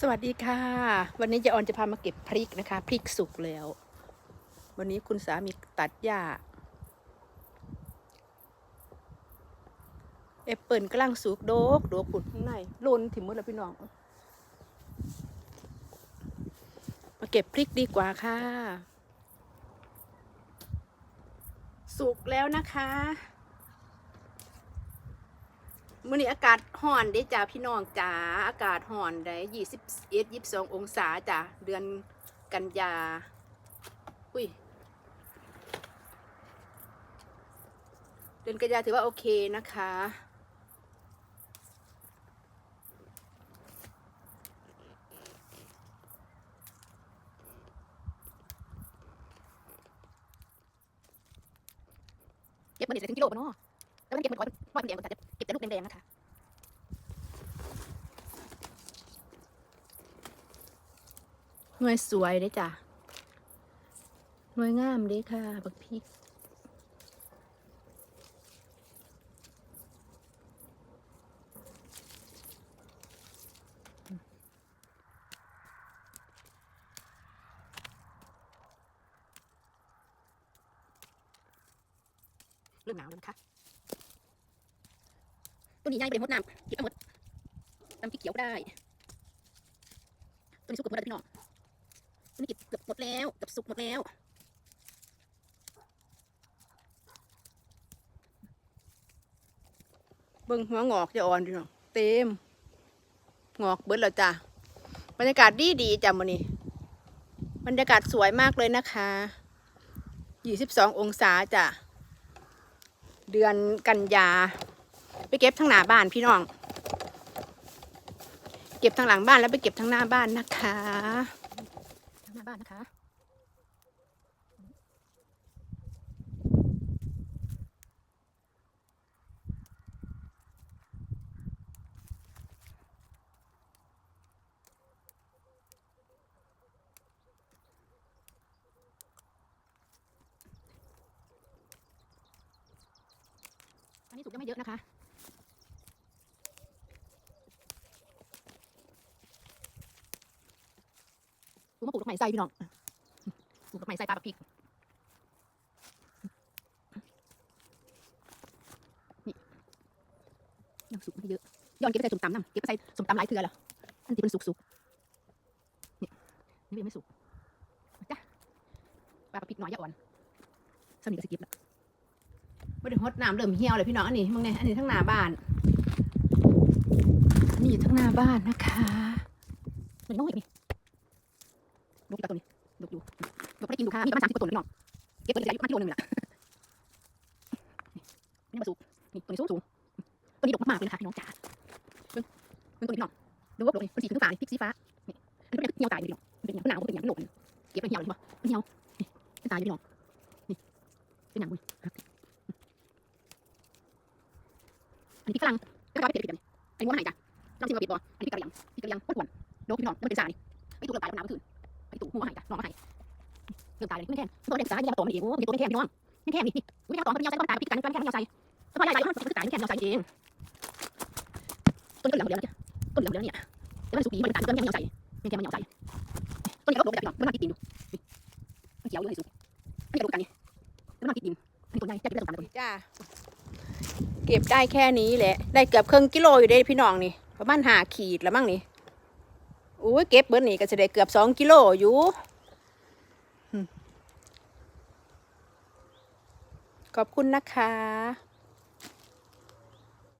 สวัสดีค่ะ วันนี้ยาออนจะพามาเก็บพริกนะคะ พริกสุกแล้ว วันนี้คุณสามีตัดหญ้าแอปเปิลกำลังสุกโดกโดกปุดข้างในลนถิ่มมดแล้วพี่น้อง มาเก็บพริกดีกว่าค่ะ สุกแล้วนะคะ มื่อนี้อากาศห่อนเด้จ้าพี่น้องจ๋าอากาศห่อนได้ยี่สิบเอ็ดยี่สิบสององศาจ้ะเดือนกันยาอุ้ยเดือนกันยาถือว่าโอเคนะคะ เก็บมันเดี๋ยจะถึงกิโลปะเนาะ แล้วมันเก็บมันร้อยร้อยเป็นแดงก็จะเก็บแต่ลูกแดงๆนะคะหน่วยสวยเด้จ้ะหน่วยงามเด้ค่ะบักพริกเริ่มหนาวแล้วนะคะ ตัวนี้ย่างไปหมดน้ำเก็บเอาหมดตำพริกเขียวก็ได้ ตัวนี้สุกเกือบหมดแล้วพี่น้องตัวนี้เก็บเกือบหมดแล้วเกือบสุกหมดแล้วเบิ่งหัวงอกจะอ่อนพี่น้องเต็มงอกเบิดแล้วจ้ะบรรยากาศดีดีจ้ะมื้อนี้บรรยากาศสวยมากเลยนะคะ22องศาจ้ะ เดือนกันยา เก็บทั้งหน้าบ้านพี่น้อง เก็บทั้งหลังบ้านแล้วไปเก็บทั้งหน้าบ้านนะคะทั้งหน้าบ้านนะคะอันนี้สุกยังไม่เยอะนะคะ ปลูก มะปลูกดอกไม้ใส่พี่น้องปลูกดอกไม้ใส่ปลาปักพริกนี่ยังสุกไม่เยอะย้อนเก็บไปใส่สมตำน้ำเก็บไปใส่สมตำหลายเทือแล้วอันที่เป็นสุกๆนี่นี่ยังไม่สุกจ้ะปลาปักพริกน้อยยาอ่อนสนิทกับสกิปแล้วไม่ได้ฮดน้ำเริ่มเหี่ยวเลยพี่น้องอันนี้มึงเนี่ยอันนี้ทั้งหน้าบ้านอันนี้อยู่ทั้งหน้าบ้านนะคะมันน้อยนี่ กอีกตัวนี้ดกอยู่ดกได้กินดูค่ะมีประมาณสามสิบกว่าต้นเลยน้องเก็บเงินได้อายุประมาณกิโลนึงละนี่มาสูงนี่ตัวนี้สูงสูงตัวนี้ดกมากๆเลยนะคะพี่น้องจ๋าเบิ่งเบิ่งตัวนี้น้องดูว่าดกนี่เป็นสีขึ้นฟ้าเลยพริกสีฟ้านี่อันนี้เป็นเหี่ยวตายเลยน้องเป็นอย่างเป็นหนาวเป็นอย่างเป็นหนกเก็บไปเหี่ยวเลยป่ะเป็นเหี่ยวนี่เป็นตายเลยน้องนี่เป็นอย่างบุญอันนี้พริกฝรั่งแล้วก็ไปเผ็ดๆแบบนี้อันนี้ว่าไหนจ้ะลองชิมมาเผ็ดบ่อันนี้พริกกะเหรี่ยงพริกกะเหรี่ยงอ้วนดกพี่น้องแล้วมันเป็นสานี่ไอ้ตัวเริ่มตายแล้วหนาวเมื่อคืน ไปตู่หัวหายจ้ะน้องมาหายเริ่มตายเลยไม่แข็งตัวเด็กสายยาตัวมันเองโอ้ยตัวไม่แข็งพี่น้องไม่แข็งนี่นี่อุ้ยยาตัวมันยาวใส่ก็ตายพิษกันกันแข็งยาวใส่แล้วพอยาใส่มันคือตายไม่แข็งยาวใส่เองต้นเหลืองเหลืองเนี่ยต้นเหลืองเหลืองเนี่ยแต่มันสุกีมันตายต้นแข็งยาวใส่ไม่แข็งมันยาวใส่ต้นนี้ก็ลบไปจ้ะพี่น้องมันมาติดดินดูมันเขียวอยู่ให้สุกอันนี้ก็ดูกันนี่แล้วมันติดดินอันนี้ต้นใหญ่จะเก็บได้สองตันจ้าเก็บได้แค่นี้แหละได้เกือบครึ่งกิโลอยู่ได้พี่น้องนี่ประมาณห้าขีดแล้วมั้งนี่ อุ้ยเก็บเบิดนี่ก็จะได้เกือบสองกิโลอยู่ขอบคุณนะคะ